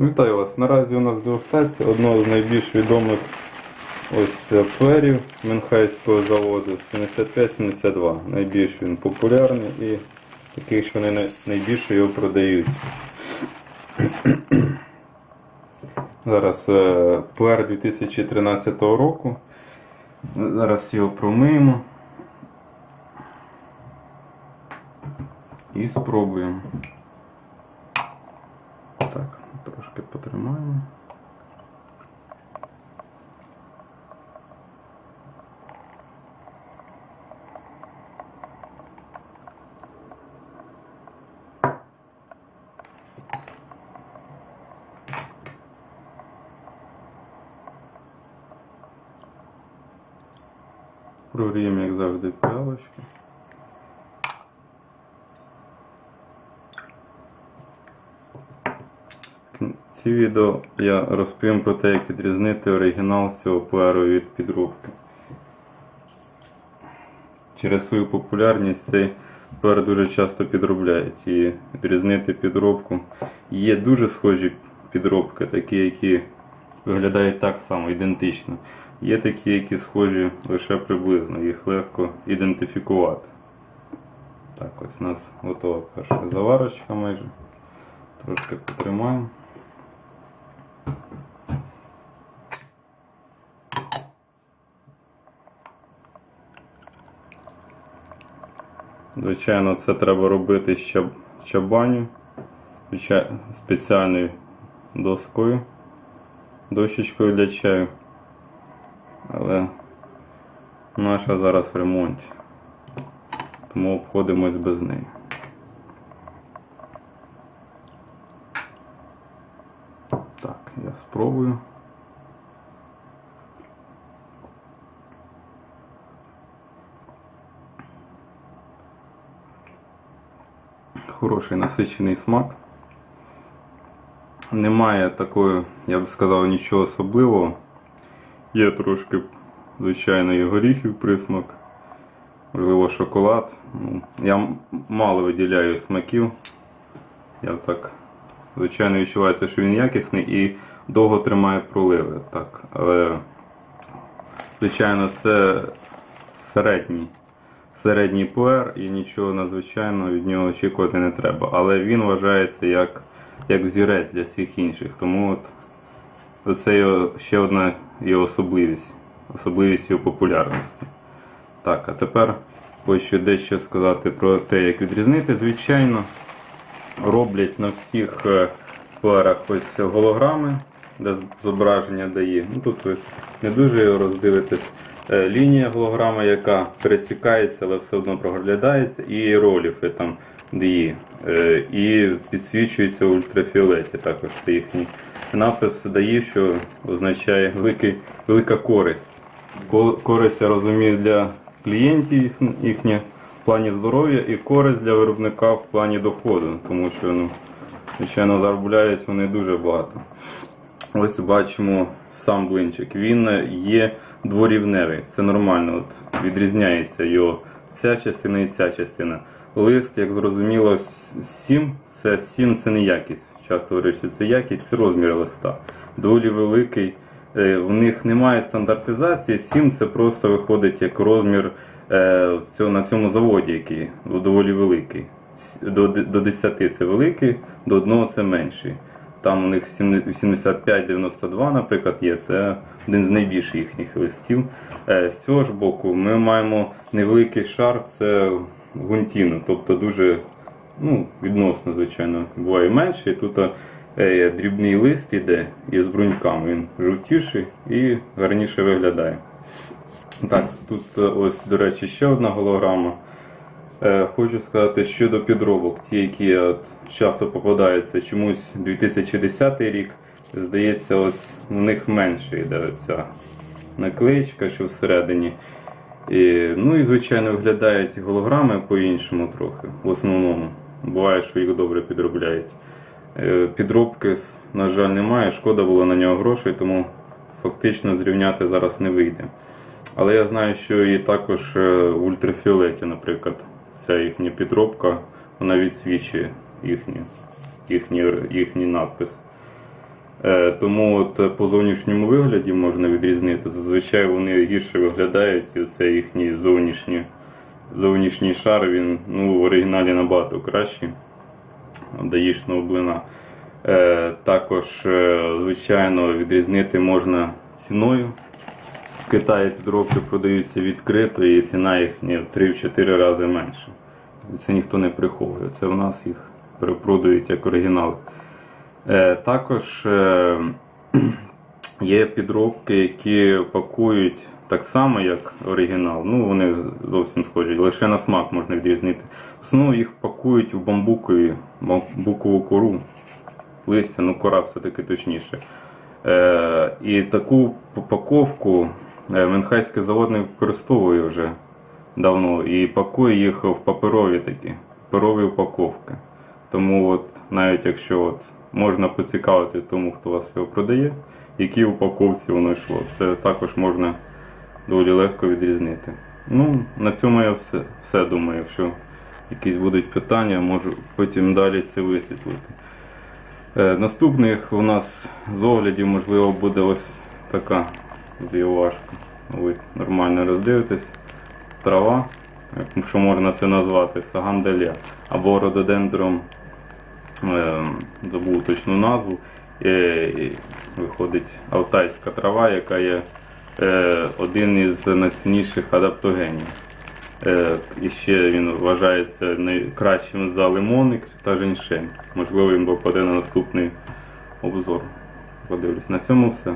Вітаю вас. Наразі у нас в дегустації одного з найбільш відомих ось е, пуерів Менхайського заводу 75-72. Найбільш він популярний і таких, що вони найбільше його продають. Зараз е, пуер 2013 року. Зараз його промиємо. І спробуємо. Так, трошки потримаємо. Прогріємо, як завжди, пялочку. Кінці відео я розповім про те, як відрізнити оригінал цього пуеру від підробки. Через свою популярність цей пуер дуже часто підробляють і відрізнити підробку. Є дуже схожі підробки, такі, які виглядають так само, ідентично. Є такі, які схожі лише приблизно, їх легко ідентифікувати. Так, ось у нас готова перша заварочка майже. Трошки потримаємо. Звичайно, це треба робити з чабаню спеціальною доскою, дощечкою для чаю. Але наша зараз в ремонті, тому обходимось без неї. Так, я спробую. Хороший насичений смак. Немає такої, я б сказав, нічого особливого. Є трошки, звичайно, і горіхів присмак, можливо, шоколад. Ну, я мало виділяю смаків. Я так, звичайно, відчувається, що він якісний і довго тримає проливи. Так, але, звичайно, це середній. Середній пуер і нічого надзвичайного від нього очікувати не треба. Але він вважається як, як взірець для всіх інших. Тому от це ще одна його особливість, особливість його популярності. Так, а тепер хочу дещо сказати про те, як відрізнити. Звичайно, роблять на всіх е, пуерах ось голограми, де зображення дає. Ну, тут ви не дуже його роздивитесь. Е, Лінія голограми, яка пересікається, але все одно проглядається, і роліфи там дає. Е, І підсвічується в ультрафіолеті. Також це їхній напис дає, що означає великий, велика користь. Користь, я розумію, для клієнтів їх- їхня в плані здоров'я і користь для виробника в плані доходу, тому що ну, звичайно заробляють вони дуже багато. Ось бачимо сам блинчик. Він є дворівневий. Це нормально. От відрізняється його ця частина і ця частина. Лист, як зрозуміло, 7 це 7 це не якість. Часто говорять, що це якість, це розмір листа. Доволі великий. Е, В них немає стандартизації. 7 це просто виходить як розмір е, на цьому заводі, який доволі великий. До, до 10 це великий, до 1 це менший. Там у них 85-92, наприклад, є. Це один з найбільших їхніх листів. Е, З цього ж боку ми маємо невеликий шар, це гунтіну, тобто дуже ну, відносно, звичайно, буває менше. І тут е, дрібний лист іде із бруньками. Він жовтіший і гарніше виглядає. Так, тут е, ось, до речі, ще одна голограма. Е, Хочу сказати щодо підробок, ті, які от часто попадаються, чомусь 2010 рік, здається, ось в них менше йде ця наклеїчка, що всередині. І, ну і звичайно виглядають голограми по-іншому трохи, в основному. Буває, що їх добре підробляють. Е, Підробки, на жаль, немає, шкода було на нього грошей, тому фактично зрівняти зараз не вийде. Але я знаю, що і також е, в ультрафіолеті, наприклад, ця їхня підробка, вона відсвічує їхній, їхній, їхній надпис. Е, Тому от е, по зовнішньому вигляді можна відрізнити. Зазвичай вони гірше виглядають, і це їхній зовнішній, зовнішній шар, він ну, в оригіналі набагато кращий. Даїшного блина. Е, також, звичайно, відрізнити можна ціною. В Китаї підробки продаються відкрито і ціна їхня в 3-4 рази менша. Це ніхто не приховує. Це в нас їх перепродають як оригінал. Е, також е, є підробки, які пакують так само, як оригінал. Ну, вони зовсім схожі, лише на смак можна відрізнити. В їх пакують в бамбукові, бамбукову кору. Листя, ну кора все-таки точніше. Е, і таку упаковку Менхайський завод не використовує вже давно і пакує їх в паперові такі, паперові упаковки. Тому от, навіть якщо от, можна поцікавити тому, хто вас його продає, які упаковці воно йшло, це також можна доволі легко відрізнити. Ну, на цьому я все, все думаю. Якщо якісь будуть питання, можу потім далі це висвітлити. Е, Наступних у нас з оглядів, можливо, буде ось така важка. Ви нормально роздивитесь. Трава, що можна це назвати, сагандаля або рододендром, е, забув точну назву. Е, Виходить алтайська трава, яка є е, один із найсильніших адаптогенів. Е, І ще він вважається найкращим за лимонник та женьшень. Можливо, він попаде на наступний обзор. Подивлюсь. На цьому все.